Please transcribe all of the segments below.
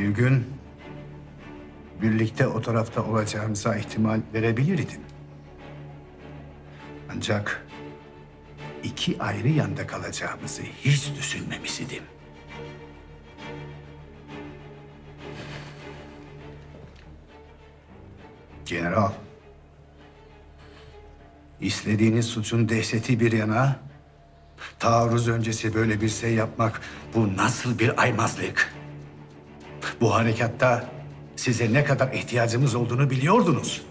Bir gün birlikte o tarafta olacağımıza ihtimal verebilirdim. Ancak iki ayrı yanda kalacağımızı hiç düşünmemiş idim. General, işlediğiniz suçun dehşeti bir yana, taarruz öncesi böyle bir şey yapmak bu nasıl bir aymazlık? Bu harekatta size ne kadar ihtiyacımız olduğunu biliyordunuz.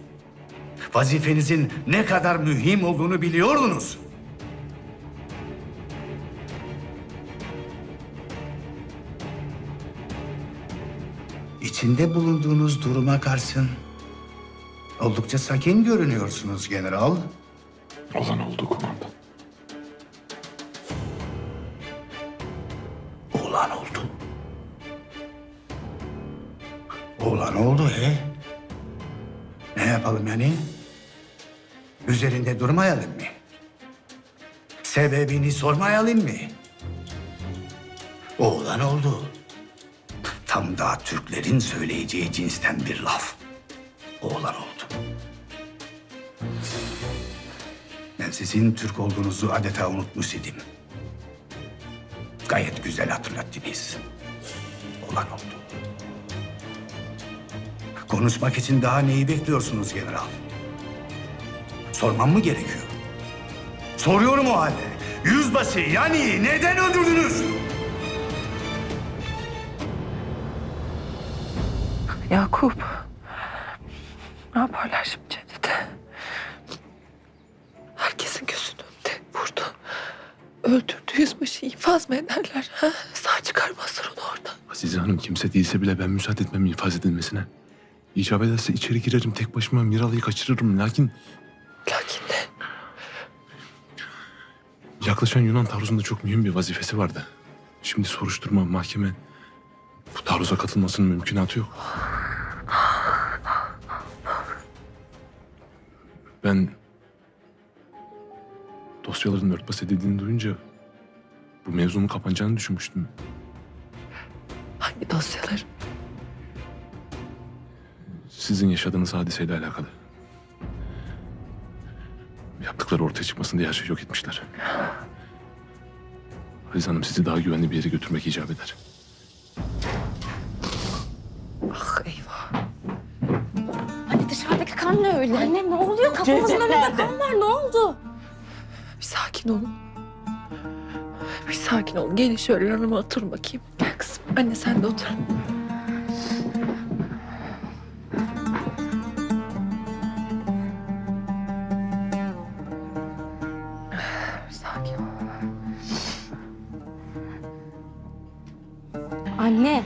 Vazifenizin ne kadar mühim olduğunu biliyordunuz. İçinde bulunduğunuz duruma karşın oldukça sakin görünüyorsunuz general. Olan oldu kumandan. Olan oldu he. Ne yapalım yani? Üzerinde durmayalım mı? Sebebini sormayalım mı? Oğlan oldu. Tam da Türklerin söyleyeceği cinsten bir laf. Oğlan oldu. Ben sizin Türk olduğunuzu adeta unutmuş idim. Gayet güzel hatırlattınız. Olan oldu. Konuşmak için daha neyi bekliyorsunuz general? Sormam mı gerekiyor? Soruyorum o halde. Yüzbaşı yani neden öldürdünüz? Yakup. Ne yaparlar şimdi Cennet'e? Herkesin gözünün önünde vurdu. Öldürdü yüzbaşı infaz mı ederler? Ha? Sağ çıkarmazlar onu oradan. Azize Hanım kimse değilse bile ben müsaade etmem infaz edilmesine. İcap ederse içeri girerim tek başıma Miralı'yı kaçırırım. Lakin Lakin ne? yaklaşan Yunan taarruzunda çok mühim bir vazifesi vardı. Şimdi soruşturma, mahkeme bu taarruza katılmasının mümkünatı yok. Ben dosyaların örtbas edildiğini duyunca bu mevzunun kapanacağını düşünmüştüm. Hangi dosyalar? Sizin yaşadığınız hadiseyle alakalı. Yaptıkları ortaya çıkmasın diye her şeyi yok etmişler. Aziz Hanım sizi daha güvenli bir yere götürmek icap eder. Ah eyvah. Anne dışarıdaki kan ne öyle? Anne ne oluyor? Kapımızın önünde kan var. Ne oldu? Bir sakin olun. Bir sakin olun. Gelin şöyle yanıma oturun bakayım. Gel kızım. Anne sen de otur. Anne.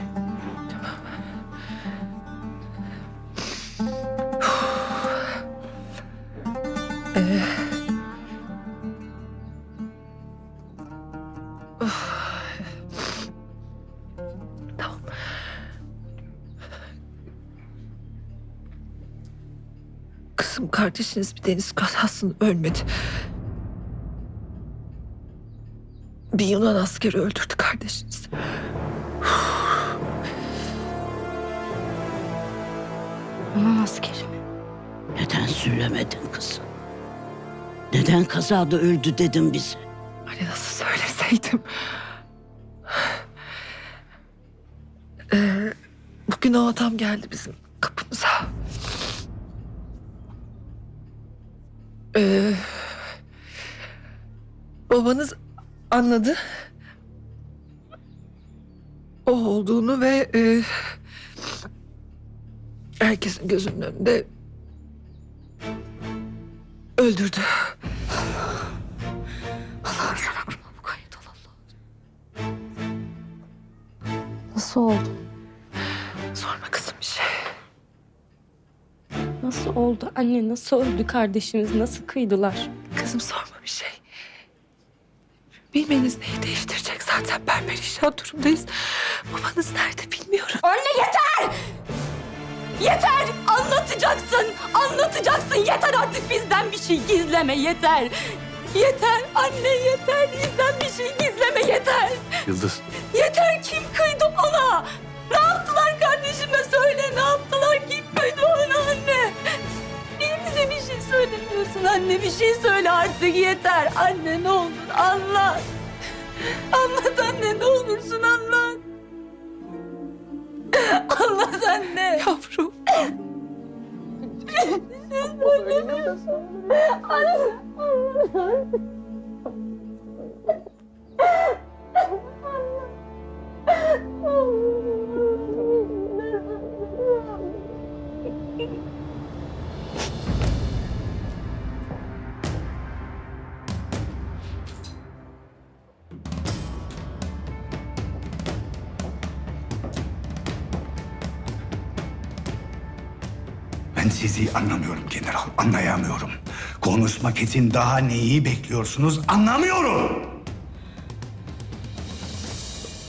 Tamam. Kızım kardeşiniz bir deniz kazasında ölmedi. Bir Yunan askeri öldürdü kardeşinizi. Yunan askeri mi? Neden söylemedin kızım? Neden kazada öldü dedin bize? Hani nasıl söyleseydim. Ee, bugün o adam geldi bizim kapımıza. Ee, babanız anladı. O olduğunu ve e, herkesin gözünün önünde öldürdü. Allah'ım sen aklıma bu kayıt ol Allah. Nasıl oldu? Sorma kızım bir şey. Nasıl oldu? Anne nasıl öldü kardeşimiz? Nasıl kıydılar? Kızım sorma bir şey. Bilmeniz neyi değiştirecek zaten perperişan durumdayız. Babanız nerede bilmiyorum. Anne yeter! Yeter! Anlatacaksın! Anlatacaksın! Yeter artık bizden bir şey gizleme yeter! Yeter anne yeter! Bizden bir şey gizleme yeter! Yıldız Yeter kim kıydı ona? Ne yaptılar kardeşim? Anne bir şey söyle artık yeter. Anne ne olur anlat. Anlat anne ne olursun anlat. Anlat anne. Yavrum. Ben sizi anlamıyorum general, anlayamıyorum. Konuşmak için daha neyi bekliyorsunuz anlamıyorum.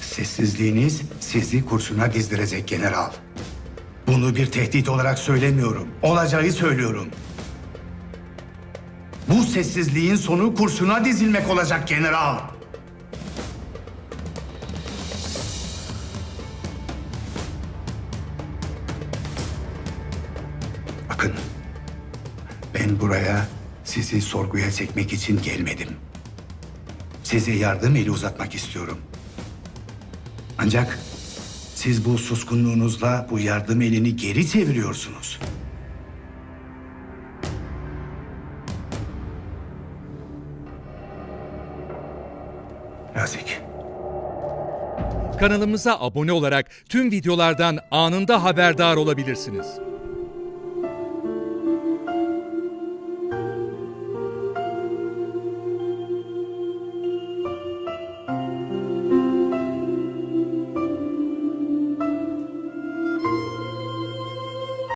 Sessizliğiniz sizi kurşuna dizdirecek general. Bunu bir tehdit olarak söylemiyorum. Olacağı söylüyorum. Bu sessizliğin sonu kurşuna dizilmek olacak general. Ben buraya sizi sorguya çekmek için gelmedim. Size yardım eli uzatmak istiyorum. Ancak siz bu suskunluğunuzla bu yardım elini geri çeviriyorsunuz. Nazik. Kanalımıza abone olarak tüm videolardan anında haberdar olabilirsiniz.